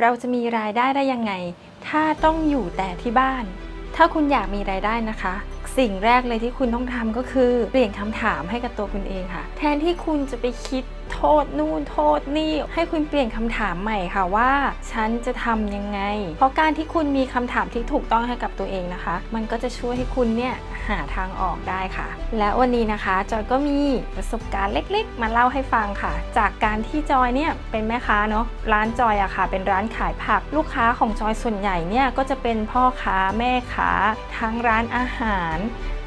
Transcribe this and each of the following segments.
เราจะมีรายได้ได้ยังไง ถ้าต้องอยู่แต่ที่บ้าน ถ้าคุณอยากมีรายได้นะคะ สิ่งแรกเลยที่คุณต้องทำก็คือ เปลี่ยนคำถามให้กับตัวคุณเองค่ะ แทนที่คุณจะไปคิดโทษนู่นโทษนี่ ให้คุณเปลี่ยนคำถามใหม่ค่ะว่า ฉันจะทำยังไง เพราะการที่คุณมีคำถามที่ถูกต้องให้กับตัวเองนะคะ มันก็จะช่วยให้คุณเนี่ยหาทางออกได้ค่ะ และวันนี้นะคะจอยก็มีประสบการณ์เล็กๆ มาเล่าให้ฟังค่ะ จากการที่จอยเนี่ยเป็นแม่ค้าเนาะร้านจอยอะค่ะ เป็นร้านขายผักลูกค้าของจอยส่วนใหญ่เนี่ยก็จะเป็นพ่อค้าแม่ค้าทั้งร้านอาหาร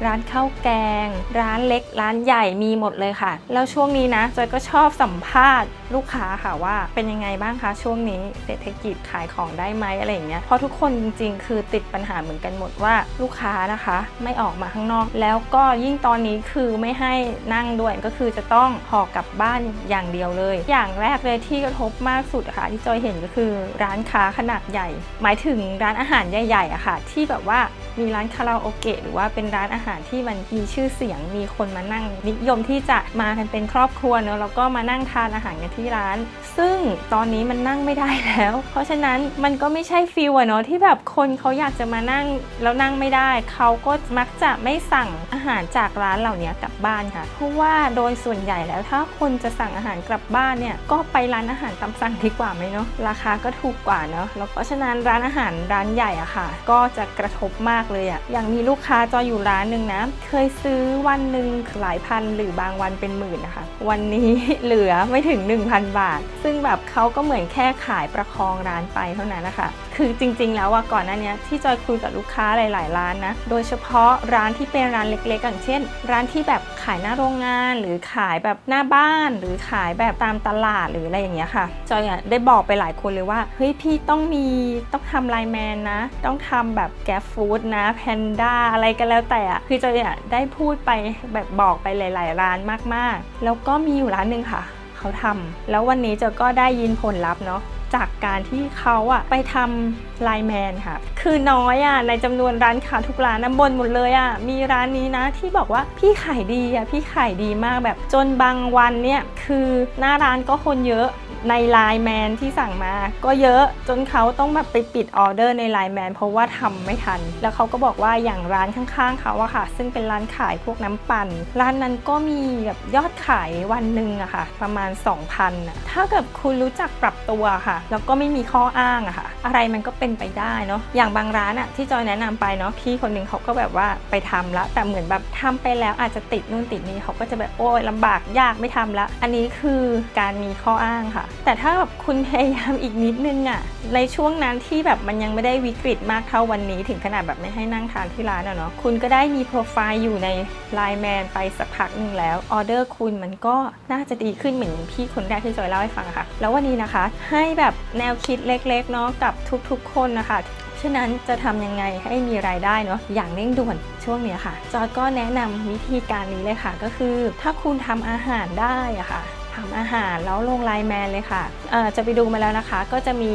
ร้านข้าวแกง ร้านเล็ก ร้านใหญ่มีหมดเลยค่ะ แล้วช่วงนี้นะจอยก็ชอบสัมภาษณ์ลูกค้าค่ะว่าเป็นยังไงบ้างคะช่วงนี้เศรษฐกิจขายของได้ไหมอะไรอย่างเงี้ยเพราะทุกคนจริงๆ คือติดปัญหาเหมือนกันหมดว่าลูกค้านะคะ ไม่ออกมาข้างนอก แล้วก็ยิ่งตอนนี้คือไม่ให้นั่งด้วยก็คือจะต้องห่อกลับบ้านอย่างเดียวเลย อย่างแรกเลยที่กระทบมากสุดะค่ะ ที่จอยเห็นก็คือร้านค้าขนาดใหญ่ หมายถึงร้านอาหารใหญ่ๆอะค่ะ ที่แบบว่า มีร้านคาราโอเกะหรือว่าเป็นร้านอาหารที่มันมีชื่อเสียงมีคนมานั่ง นิยมที่จะมากันเป็นครอบครัวเนอะแล้วก็มานั่งทานอาหารกันที่ร้าน ซึ่งตอนนี้มันนั่งไม่ได้แล้ว เพราะฉะนั้นมันก็ไม่ใช่ฟิลอะเนาะที่แบบคนเขาอยากจะมานั่งแล้วนั่งไม่ได้ เขาก็มักจะไม่สั่งอาหารจากร้านเหล่านี้กลับบ้านค่ะ เพราะว่าโดยส่วนใหญ่แล้วถ้าคนจะสั่งอาหารกลับบ้านเนี่ยก็ไปร้านอาหารตามสั่งดีกว่าไหมเนาะราคาก็ถูกกว่าเนาะแล้วเพราะฉะนั้นร้านอาหารร้านใหญ่อะค่ะ ก็จะกระทบมากเลยอะอย่างมีลูกค้าจอยอยู่ร้านหนึ่งนะ เคยซื้อวันหนึ่งหลายพันหรือบางวันเป็นหมื่นนะคะ วันนี้เหลือไม่ถึง 1,000 บาท ซึ่งแบบเขาก็เหมือนแค่ขายประคองร้านไปเท่านั้นนะคะคือจริงๆ แล้วว่าก่อนหน้านี้ที่จอยคุยกับลูกค้าหลาย ๆ ร้านนะ โดยเฉพาะร้านที่เป็นร้านเล็กๆ อย่างเช่น ร้านที่แบบขายหน้าโรงงาน หรือขายแบบหน้าบ้าน หรือขายแบบตามตลาดหรืออะไรอย่างเงี้ยค่ะ จอยอะได้บอกไปหลายคนเลยว่าเฮ้ยพี่ต้องมีต้องทำไลน์แมนนะ ต้องทำแบบแกฟฟู้ดนะแพนด้าอะไรก็แล้วแต่อะคือจอยอะได้พูดไปแบบบอกไปหลาย ๆ ร้านมากๆ แล้วก็มีอยู่ร้านหนึ่งค่ะ เขาทำแล้ววันนี้จอยก็ได้ยินผลลัพธ์เนาะ จากการที่เขาอะไปทำไลน์แมนค่ะ คือน้อยอะในจำนวนร้านค้าทุกร้านน้ำบนหมดเลยอะมีร้านนี้นะที่บอกว่าพี่ขายดีอะพี่ขายดีมากแบบจนบางวันเนี่ยคือหน้าร้านก็คนเยอะ ในไลน์แมนที่สั่งมาก็เยอะจนเขาต้องแบบไปปิดออเดอร์ในไลน์แมนเพราะว่าทำไม่ทัน แล้วเขาก็บอกว่าอย่างร้านข้างๆเขาอะค่ะ ซึ่งเป็นร้านขายพวกน้ำปั่น ร้านนั้นก็มีแบบยอดขายวันหนึ่งอะค่ะ ประมาณ 2,000อะถ้าเกิดคุณรู้จักปรับตัวค่ะ แล้วก็ไม่มีข้ออ้างอะค่ะ อะไรมันก็เป็นไปได้เนาะอย่างบางร้านอะที่จอยแนะนำไปเนาะพี่คนหนึ่งเขาก็แบบว่าไปทำแล้วแต่เหมือนแบบทำไปแล้วอาจจะติดนู่นติดนี่เขาก็จะแบบโอ้ยลำบากยากไม่ทำละ อันนี้คือการมีข้ออ้างค่ะแต่ถ้าแบบคุณพยายามอีกนิดนึงอะในช่วงนั้นที่แบบมันยังไม่ได้วิกฤตมากเท่าวันนี้ ถึงขนาดแบบไม่ให้นั่งทานที่ร้านอะเนาะคุณก็ได้มีโปรไฟล์อยู่ในไลน์แมนไปสักพักหนึ่งแล้วออเดอร์คุณมันก็น่าจะดีขึ้นเหมือนพี่คนแรกที่จอยเล่าให้ฟังค่ะ แล้ววันนี้นะคะ ให้แบบแนวคิดเล็กๆเนาะกับทุกๆ คนนะคะฉะนั้นจะทำยังไงให้มีรายได้เนาะอย่างเร่งด่วนช่วงนี้ค่ะ จอยก็แนะนำวิธีการนี้เลยค่ะ ก็คือ ถ้าคุณทำอาหารได้อะค่ะ ทำอาหารแล้วลงไลน์แมนเลยค่ะเอ่อจะไปดูมาแล้วนะคะ ก็จะมี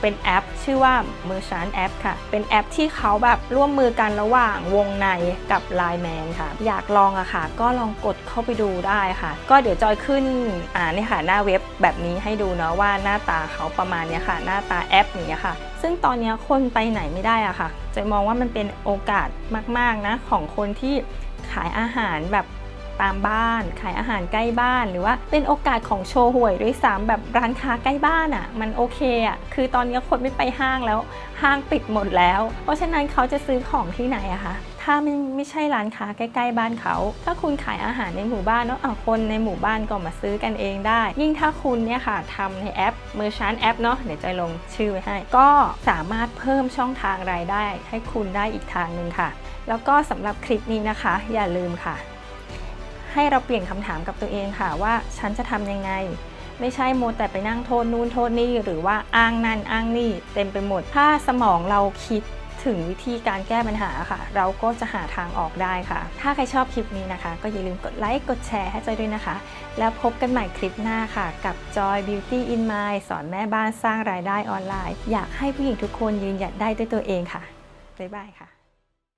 เป็นแอป ชื่อว่า Merchant App ค่ะ เป็นแอปที่เขาแบบร่วมมือกันระหว่างวงในกับ Line Man ค่ะ อยากลองอะค่ะ ก็ลองกดเข้าไปดูได้ค่ะ ก็เดี๋ยวจอยขึ้นอ่านี่ค่ะหน้าเว็บแบบนี้ให้ดูเนาะว่าหน้าตาเขาประมาณนี้ค่ะ หน้าตาแอปนี้ค่ะ ซึ่งตอนนี้คนไปไหนไม่ได้อะค่ะจอยมองว่ามันเป็นโอกาสมาก ๆนะของคนที่ขายอาหารแบบ ตามบ้าน ขายอาหารใกล้บ้าน หรือว่าเป็นโอกาสของโชว์หวยด้วยซ้ำแบบร้านค้าใกล้บ้านอะ่ะ มันโอเคอะ่ะ คือตอนนี้คนไม่ไปห้างแล้ว ห้างปิดหมดแล้ว เพราะฉะนั้นเขาจะซื้อของที่ไหนอะคะถ้าไม่ไม่ใช่ร้านค้าใกล้ ๆ บ้านเขา ถ้าคุณขายอาหารในหมู่บ้านเนาะอะคนในหมู่บ้านก็มาซื้อกันเองได้ ยิ่งถ้าคุณเนี่ยค่ะทำในแอป Merchant App เนาะเดี๋ยวจอยลงชื่อไว้ให้ ก็สามารถเพิ่มช่องทางรายได้ ให้คุณได้อีกทางหนึ่งค่ะ แล้วก็สำหรับคลิปนี้นะคะ อย่าลืมค่ะ ให้เราเปลี่ยนคำถามกับตัวเองค่ะว่าฉันจะทำยังไง ไม่ใช่โมวแต่ไปนั่งโทษนู่นโทษนี่หรือว่าอ้างนั่นอ้างนี่เต็มไปหมด ถ้าสมองเราคิดถึงวิธีการแก้ปัญหาค่ะ เราก็จะหาทางออกได้ค่ะ ถ้าใครชอบคลิปนี้นะคะ ก็อย่าลืมกดไลค์ กดแชร์ให้จอยด้วยนะคะ แล้วพบกันใหม่คลิปหน้าค่ะ กับ Joy Beauty in Mind สอนแม่บ้านสร้างรายได้ออนไลน์ อยากให้ผู้หญิงทุกคนยืนหยัดได้ด้วยตัวเองค่ะ บ๊ายบายค่ะ